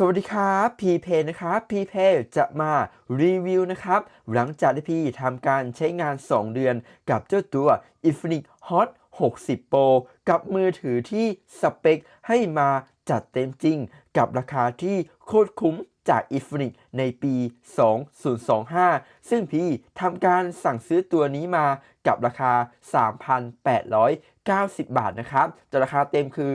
สวัสดีครับพีเพนะครับพีเพจะมารีวิวนะครับหลังจากที่พี่ทำการใช้งาน 2 เดือนกับเจ้าตัว Infinix Hot 60 Pro กับมือถือที่สเปคให้มาจัดเต็มจริง กับราคาที่โคตรคุ้ม จาก Infinix ในปี 2025 ซึ่งพี่ทำการสั่งซื้อตัวนี้มากับราคา 3,890 บาทนะครับแต่ราคาเต็มคือ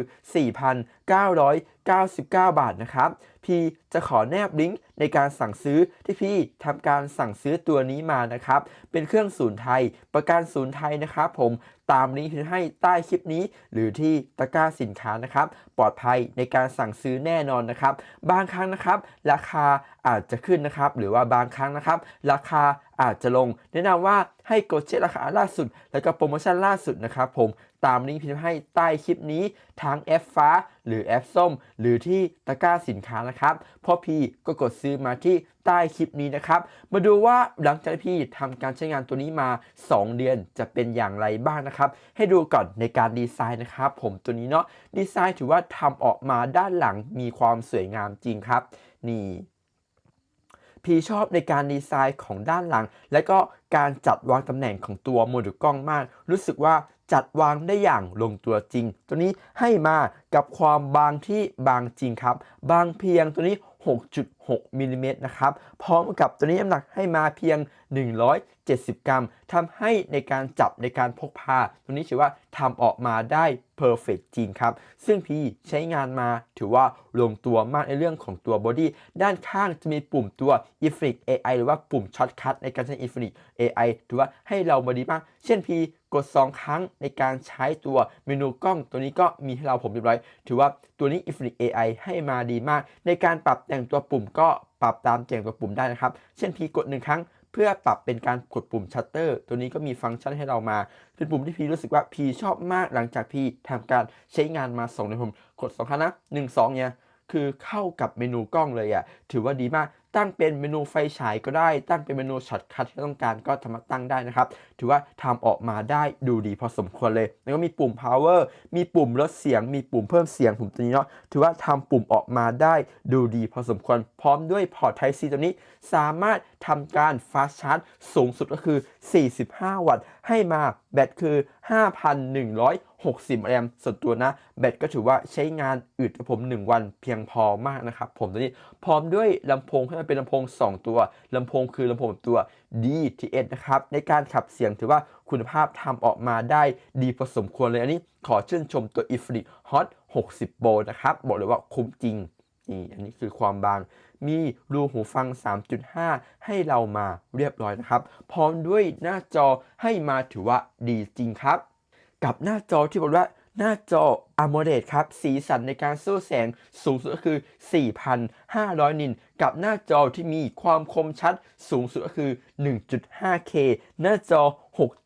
4,999 บาทนะครับพี่จะขอแนบลิงก์ในการสั่งซื้อที่พี่ทำการสั่งซื้อตัวนี้มานะครับ เป็นเครื่องศูนย์ไทย ประกันศูนย์ไทยนะครับผม ตามลิงก์ที่ให้ใต้คลิปนี้ หรือที่ตะกร้าสินค้านะครับ ปลอดภัยในการสั่งซื้อแน่นอนนะครับ บางครั้งนะครับ ราคาอาจจะขึ้นนะครับ หรือว่าบางครั้งนะครับ ราคาอาจจะลง แนะนำว่าให้กดเช็คราคาล่าสุด แล้วก็โปรโมชั่นล่าสุดนะครับผม ตามลิงก์ที่ให้ใต้คลิปนี้ทั้งแอปฟ้า หรือแอปส้ม หรือที่ตะกร้าสินค้านะครับเพราะพี่ก็กดซื้อมาที่ใต้คลิปนี้นะครับ มาดูว่าหลังจากที่พี่ทำการใช้งานตัวนี้มา 2 เดือนจะเป็นอย่างไรบ้างนะครับ ให้ดูก่อนในการดีไซน์นะครับ ผมตัวนี้เนาะดีไซน์ถือว่าทำออกมาด้านหลังมีความสวยงามจริงครับ นี่พี่ชอบในการดีไซน์ของด้านหลัง และก็ การจัดวางตำแหน่งของตัวโมดูลกล้องมาก รู้สึกว่าจัดวางได้อย่างลงตัวจริง ตัวนี้ให้มากับความบางที่บางจริงครับ บางเพียงตัวนี้6มิลลิเมตรนะครับ พร้อมกับตัวนี้น้ำหนักให้มาเพียง 170 กรัมทำให้ในการจับในการพกพา ตัวนี้ถือว่าทำออกมาได้เพอร์เฟกจริงครับ ซึ่งพี่ใช้งานมาถือว่าลงตัวมากในเรื่องของตัวบอดี้ด้านข้างจะมีปุ่มตัว Infinix AI หรือว่าปุ่มช็อตคัทในการใช้ Infinix AI ถือว่าให้เราบอดี้มาก เช่นพี่กด 2 ครั้งในการใช้ตัวเมนูกล้องตัวนี้ก็มีให้เราผมเรียบร้อย ถือว่าตัวนี้ Infinix AI ให้มาดีมาก ในการปรับแต่งตัวปุ่มก็ปรับตามเสียงตัวปุ่มได้นะครับ เช่นพีกด 1 ครั้ง เพื่อปรับเป็นการกดปุ่มชัตเตอร์ ตัวนี้ก็มีฟังก์ชันให้เรามา เป็นปุ่มที่พีรู้สึกว่าพีชอบมากหลังจากพีทำการใช้งานมา2ในผมกด2ครั้งนะ1 2เนี่ยคือเข้ากับเมนูกล้องเลยอะ่ะถือว่าดีมาก ตั้งเป็นเมนูไฟฉายก็ได้ ตั้งเป็นเมนูช็อตคัทที่ต้องการก็สามาตั้งได้นะครับ ถือว่าทำออกมาได้ดูดีพอสมควรเลย แล้วก็มีปุ่ม power มีปุ่มลดเสียง มีปุ่มเพิ่มเสียงผมตัวนี้เนาะ ถือว่าทำปุ่มออกมาได้ดูดีพอสมควร พร้อมด้วยพอร์ต Type C ตัวนี้ สามารถทำการ fast charge สูงสุดก็คือ 45 วัตต์ ให้มาแบตคือ 60 แอมป์ส่วนตัวนะ แบตก็ถือว่าใช้งานอึดผม 1 วันเพียงพอมากนะครับ ผมตัวนี้พร้อมด้วยลำโพงให้มันเป็นลำโพง 2 ตัวลำโพงคือลำโพงตัว DTS นะครับ ในการขับเสียงถือว่าคุณภาพทำออกมาได้ดีพอสมควรเลยอันนี้ขอชื่นชมตัว Infinix Hot 60 Pro นะครับ บอกเลยว่าคุ้มจริงนี่อันนี้คือความบาง มีรูหูฟัง 3.5 ให้เรามาเรียบร้อยนะครับ พร้อมด้วยหน้าจอให้มาถือว่าดีจริงครับ กับหน้าจอที่บอกว่าหน้าจอ AMOLED ครับ สีสันในการสู้แสงสูงสุดก็คือ 4,500 นิตกับหน้าจอที่มีความคมชัดสูงสุดก็คือ 1.5K หน้าจอ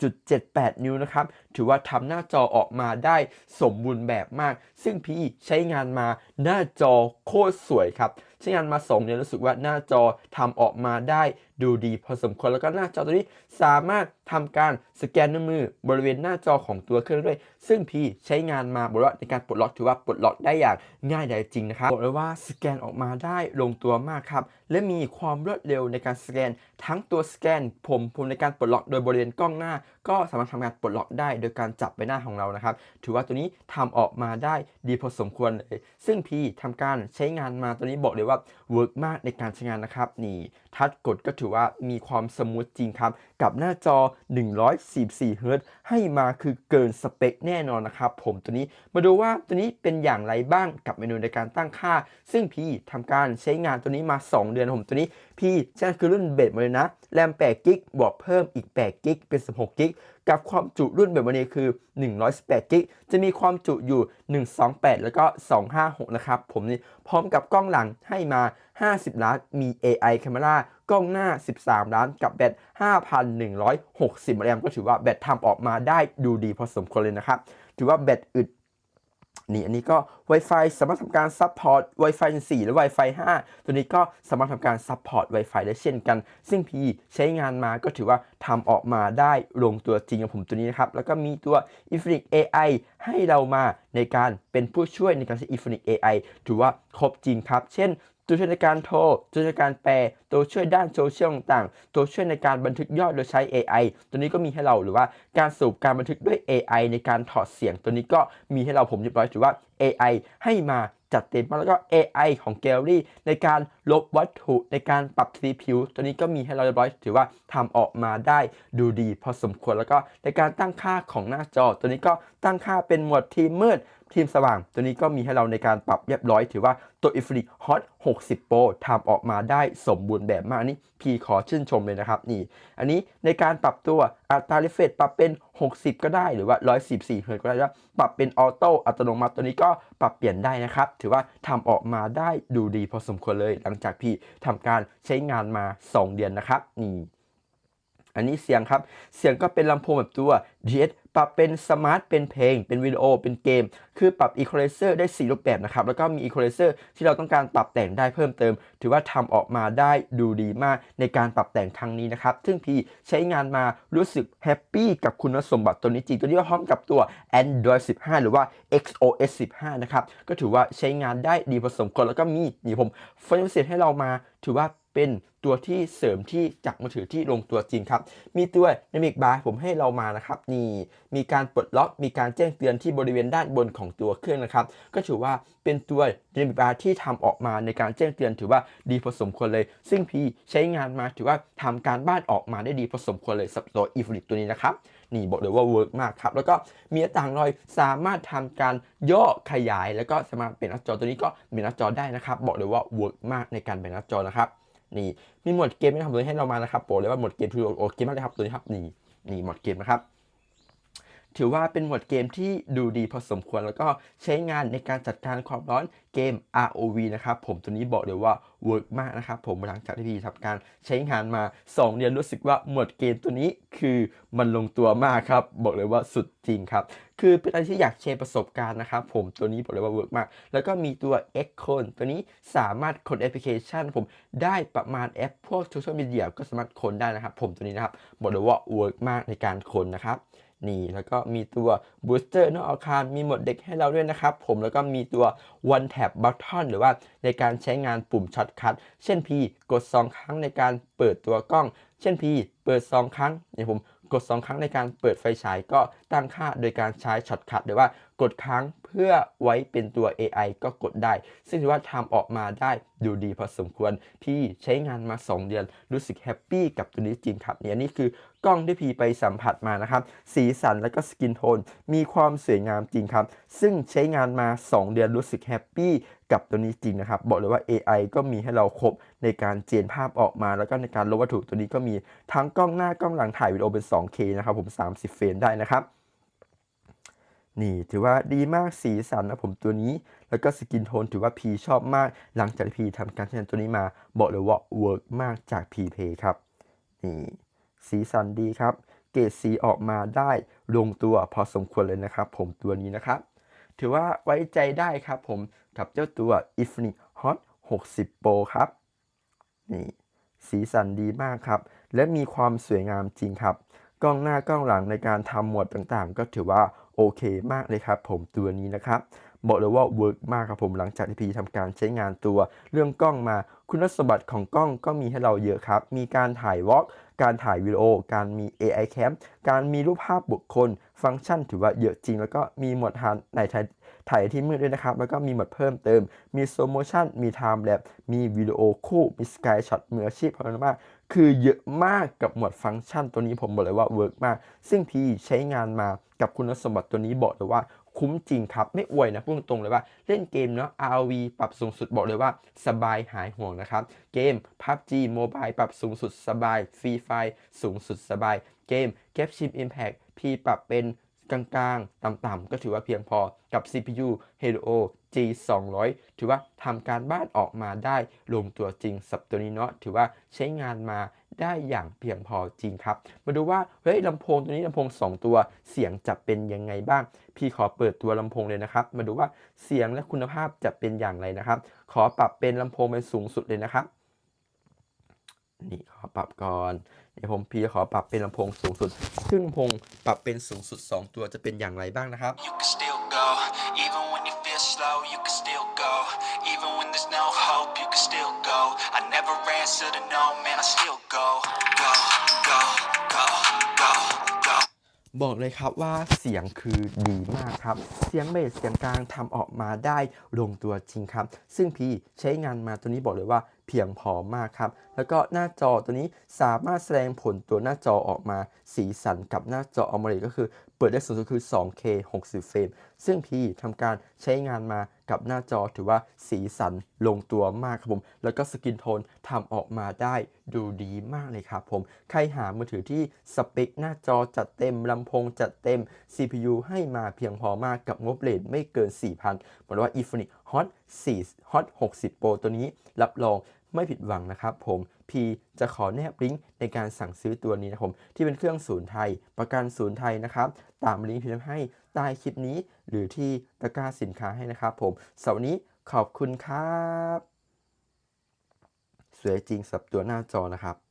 6.78 นิ้วนะครับ ถือว่าทำหน้าจอออกมาได้สมบูรณ์แบบมาก ซึ่งพี่ใช้งานมาหน้าจอโคตรสวยครับ ใช้งานมา2เดือนรู้สึกว่าหน้าจอทำออกมาได้ ดูดีพอสมควรแล้วก็หน้าจอตัวนี้สามารถทำการสแกนนิ้วมือบริเวณหน้าจอของตัวเครื่องด้วย ซึ่งพี่ใช้งานมาบอกว่าในการปลดล็อกถือว่าปลดล็อกได้อย่างง่ายดายจริงนะครับบอกเลยว่าสแกนออกมาได้ลงตัวมากครับ และมีความรวดเร็วในการสแกน ทั้งตัวสแกนผมผมในการปลดล็อกโดยบริเวณกล้องหน้า ก็สามารถทำการปลดล็อกได้ โดยการจับใบหน้าของเรานะครับ ถือว่าตัวนี้ทำออกมาได้ดีพอสมควรเลยซึ่งพี่ทำการใช้งานมาตัวนี้บอกเลยว่าเวิร์กมากในการใช้งานนะครับนี่ ทัชกดก็ถือว่ามีความสมูทจริงครับ กับหน้าจอ 144เฮิรตให้มาคือเกินสเปคแน่นอนนะครับ ผมตัวนี้มาดูว่าตัวนี้เป็นอย่างไรบ้างกับเมนูในการตั้งค่า ซึ่งพี่ทำการใช้งานตัวนี้มา 2 เดือนผมตัวนี้พี่ใช้คือรุ่นเบสมาเลยนะ แรม8กิกบวกเพิ่มอีก8กิกเป็น 16กิก กับความจุรุ่นแบบวันนี้คือ 118กิกจะมีความจุอยู่ 128 แล้วก็ 256 นะครับผมนี่พร้อมกับกล้องหลังให้มา 50 ล้านมี AI Camera กล้องหน้า 13 ล้านกับแบต 5,160แอมก็ถือว่าแบตทำออกมาได้ดูดีพอสมควรเลยนะครับ ถือว่าแบตอึด นี่อันนี้ก็ Wi-Fi สามารถทำการซัพพอร์ต Wi-Fi 4 และ Wi-Fi 5 ตัวนี้ก็สามารถทำการซัพพอร์ต Wi-Fi ได้เช่นกัน ซึ่งพีใช้งานมาก็ถือว่าทำออกมาได้ลงตัวจริงกับผมตัวนี้นะครับ แล้วก็มีตัว Infinix AI ให้เรามาในการเป็นผู้ช่วยในการใช้ Infinix AI ถือว่าครบจริงครับ เช่น ตัวช่วยในการโทร ตัวช่วยในการแปล ตัวช่วยด้านโซเชียลต่างๆ ตัวช่วยในการบันทึกยอดโดยใช้ AI ตัวนี้ก็มีให้เราหรือว่าการสูบการบันทึกด้วย AI ในการถอดเสียง ตัวนี้ก็มีให้เราผมเรียบร้อยถือว่า AI ให้มาจัดเต็มมากแล้วก็ AI ของ Gallery ในการลบวัตถุในการปรับสีผิว ตัวนี้ก็มีให้เราเรียบร้อยถือว่าทำออกมาได้ดูดีพอสมควรแล้วก็ในการตั้งค่าของหน้าจอ ตัวนี้ก็ตั้งค่าเป็นหมวดทีมมืด ทีมสว่าง ตัวนี้ก็มีให้เราในการปรับเรียบร้อย ถือว่าตัว Infinix Hot 60 Pro ทำออกมาได้สมบูรณ์แบบมากอันนี่พี่ขอชื่นชมเลยนะครับนี่ อันนี้ในการปรับตัวอัตรา refresh ปรับเป็น 60 ก็ได้หรือว่า 114เฮิร์ตก็ได้แล้วปรับเป็นออโต้อัตโนมัติตัวนี้ก็ปรับเปลี่ยนได้นะครับ ถือว่าทำออกมาได้ดูดีพอสมควรเลย หลังจากพี่ทำการใช้งานมา 2 เดือนนะครับนี่ อันนี้เสียงครับ เสียงก็เป็นลำโพงแบบตัว DS ปรับเป็นสมาร์ท เป็นเพลง เป็นวิดีโอ เป็นเกม คือปรับ Equalizer ได้ 4 รูปแบบนะครับ แล้วก็มี Equalizer ที่เราต้องการปรับแต่งได้เพิ่มเติม ถือว่าทำออกมาได้ดูดีมากในการปรับแต่งครั้งนี้นะครับ ซึ่งพี่ใช้งานมารู้สึกแฮปปี้กับคุณสมบัติตัวนี้จริง ตัวนี้ก็พร้อมกับตัว Android 15 หรือว่า XOS 15 นะครับ ก็ถือว่าใช้งานได้ดีพอสมควร แล้วก็มีนี่ผมฟังก์ชันพิเศษให้เรามา ถือว่า เป็นตัวที่เสริมที่จากมือถือที่ลงตัวจริงครับ มีตัว Dynamic Bar ผมให้เรามานะครับนี่มีการปลดล็อกมีการแจ้งเตือนที่บริเวณด้านบนของตัวเครื่องนะครับ ก็ถือว่าเป็นตัว Dynamic Bar ที่ทำออกมาในการแจ้งเตือนถือว่าดีพอสมควรเลย ซึ่งพี่ใช้งานมาถือว่าทำการบ้านออกมาได้ดีพอสมควรเลยสับตัว e f l i p ตัวนี้นะครับนี่บอกเลยว่าเวิร์กมากครับ แล้วก็มีต่างรอยสามารถทำการย่อขยาย แล้วก็สามารถเปลี่ยนหน้าจอตัวนี้ก็เปลี่ยนหน้าจอได้นะครับ บอกเลยว่าเวิร์กมากในการเปลี่ยนหน้าจอนะครับ นี่มีหมดเกมไม่ทำตัวให้เรามานะครับโปรเลยว่าหมดเกมคือโอเคมากเลยครับตัวนี้ครับนี่นี่หมดเกมนะครับ ถือว่าเป็นหมวดเกมที่ดูดีพอสมควรแล้วก็ใช้งานในการจัดการความร้อนเกม ROV นะครับผมตัวนี้บอกเลยว่าเวิร์กมากนะครับผมหลังจากที่พี่ทำการใช้งานมา 2 เดือนรู้สึกว่าหมวดเกมตัวนี้คือมันลงตัวมากครับ บอกเลยว่าสุดจริงครับ คือเป็นอะไรที่อยากแชร์ประสบการณ์นะครับผมตัวนี้บอกเลยว่าเวิร์กมาก แล้วก็มีตัว X c o n ตัวนี้สามารถคนแอปพลิเคชัน ผมได้ประมาณแอปพวกโซเชียลมีเดียก็สามารถคนได้นะครับผมตัวนี้นะครับบอกเลยว่าเวิร์กมากในการคนนะครับ นี่แล้วก็มีตัวบูสเตอร์นอกอาคารมีหมดเด็กให้เราด้วยนะครับ ผมแล้วก็มีตัว one tap button หรือว่าในการใช้งานปุ่มช็อตคัทเช่นพีกด 2 ครั้งในการเปิดตัวกล้อง เช่นพีเปิด 2 ครั้งเนี่ยผมกด 2 ครั้งในการเปิดไฟฉายก็ตั้งค่าโดยการใช้ช็อตคัทหรือว่า กดครั้งเพื่อไว้เป็นตัว AI ก็กดได้ ซึ่งถือว่าทำออกมาได้ดูดีพอสมควร พี่ใช้งานมา 2 เดือน รู้สึกแฮปปี้กับตัวนี้จริงครับเนี่ยนี่คือกล้องที่พี่ไปสัมผัสมานะครับ สีสันและก็สกินโทน มีความสวยงามจริงครับ ซึ่งใช้งานมา 2 เดือนรู้สึกแฮปปี้กับตัวนี้จริงนะครับ บอกเลยว่า AI ก็มีให้เราครบในการเจนภาพออกมา แล้วก็ในการลบวัตถุตัวนี้ก็มีทั้งกล้องหน้ากล้องหลังถ่ายวิดีโอเป็น 2K นะครับผม 30 เฟรมได้นะครับ นี่ถือว่าดีมากสีสันนะผมตัวนี้ แล้วก็สกินโทนถือว่าพีชอบมาก หลังจากที่พีทำการใช้งานตัวนี้มา บอกเลยว่าเวิร์กมากจากพีเพย์ครับ นี่สีสันดีครับ เกรดสีออกมาได้ลงตัวพอสมควรเลยนะครับ ผมตัวนี้นะครับ ถือว่าไว้ใจได้ครับผมกับเจ้าตัว i f n i Hot 60 Pro ครับ นี่สีสันดีมากครับ และมีความสวยงามจริงครับ กล้องหน้ากล้องหลังในการทำหมวดต่างๆ ก็ถือว่าโอเคมากเลยครับผมตัวนี้นะครับบอกเลยว่าเวิร์กมากครับผมหลังจากที่พี่ทำการใช้งานตัว เรื่องกล้องมาคุณสมบัติของกล้องก็มีให้เราเยอะครับ มีการถ่ายวอล์กการถ่ายวิดีโอ การมี AI Cam การมีรูปภาพบุคคล ฟังก์ชันถือว่าเยอะจริง แล้วก็มีหมวดหานใน ถ่ายที่มืดด้วยนะครับ แล้วก็มีหมดเพิ่มเติม มีโซโมชันมีไทม์แลปมีวิดีโอคู่ มีสกายช็อตมืออาชีพพอมาก คือเยอะมากกับหมวดฟังก์ชันตัวนี้ผมบอกเลยว่าเวิร์กมาก ซึ่งพี่ใช้งานมากับคุณสมบัติตัวนี้บอกเลยว่าคุ้มจริงครับ ไม่อวยนะพูดตรงเลยว่าเล่นเกมเนาะ RV ปรับสูงสุดบอกเลยว่า สบายหายห่วงนะครับ เกม PUBG Mobile ปรับสูงสุดสบาย Free Fire สูงสุดสบาย เกม Genshin Impact พี่ปรับเป็น กลางๆ ต่ำๆก็ถือว่าเพียงพอกับ CPU Helio G 200 ถือว่าทำการบ้านออกมาได้ลงตัวจริงสับตัวนี้เนาะถือว่าใช้งานมาได้อย่างเพียงพอจริงครับ มาดูว่าเฮ้ยลำโพงตัวนี้ลำโพง 2 ตัวเสียงจะเป็นยังไงบ้าง พี่ขอเปิดตัวลำโพงเลยนะครับ มาดูว่าเสียงและคุณภาพจะเป็นอย่างไรนะครับ ขอปรับเป็นลำโพงเป็นสูงสุดเลยนะครับนี่ขอปรับก่อน เดี๋ยวผมพี่ขอปรับเป็นลำโพงสูงสุด ซึ่งลำโพงปรับเป็นสูงสุด 2 ตัวจะเป็นอย่างไรบ้างนะครับ You can still go, even when you feel slow, you can still go. Even when there's no hope, you can can still go. I never answer to no, man, I still go, บอกเลยครับว่าเสียงคือดีมากครับ เสียงเบสเสียงกลางทำออกมาได้ลงตัวจริงครับ ซึ่งพี่ใช้งานมาตัวนี้บอกเลยว่าเพียงพอมากครับ แล้วก็หน้าจอตัวนี้สามารถแสดงผลตัวหน้าจอออกมาสีสันกับหน้าจออมเลก็คือ เปิดได้สูงสุดคือ 2K 60 เฟรม ซึ่งพี่ทำการใช้งานมา กับหน้าจอถือว่าสีสันลงตัวมากครับผม แล้วก็สกินโทนทำออกมาได้ดูดีมากเลยครับผม ใครหามือถือที่สเปคหน้าจอจัดเต็มลำโพงจัดเต็ม CPU ให้มาเพียงพอมากกับงบเลทไม่เกิน 4,000บอกว่า Infinix Hot 4 Hot 60 Pro ตัวนี้รับรองไม่ผิดหวังนะครับผม พีจะขอแนบลิงก์ในการสั่งซื้อตัวนี้นะครับผมที่เป็นเครื่องศูนย์ไทย ประกันศูนย์ไทยนะครับตามลิงก์ที่ทำให้ใต้คลิปนี้ หรือที่ตะกร้าสินค้าให้นะครับผมสารับวันนี้ขอบคุณครับ สวยจริงสับตัวหน้าจอนะครับ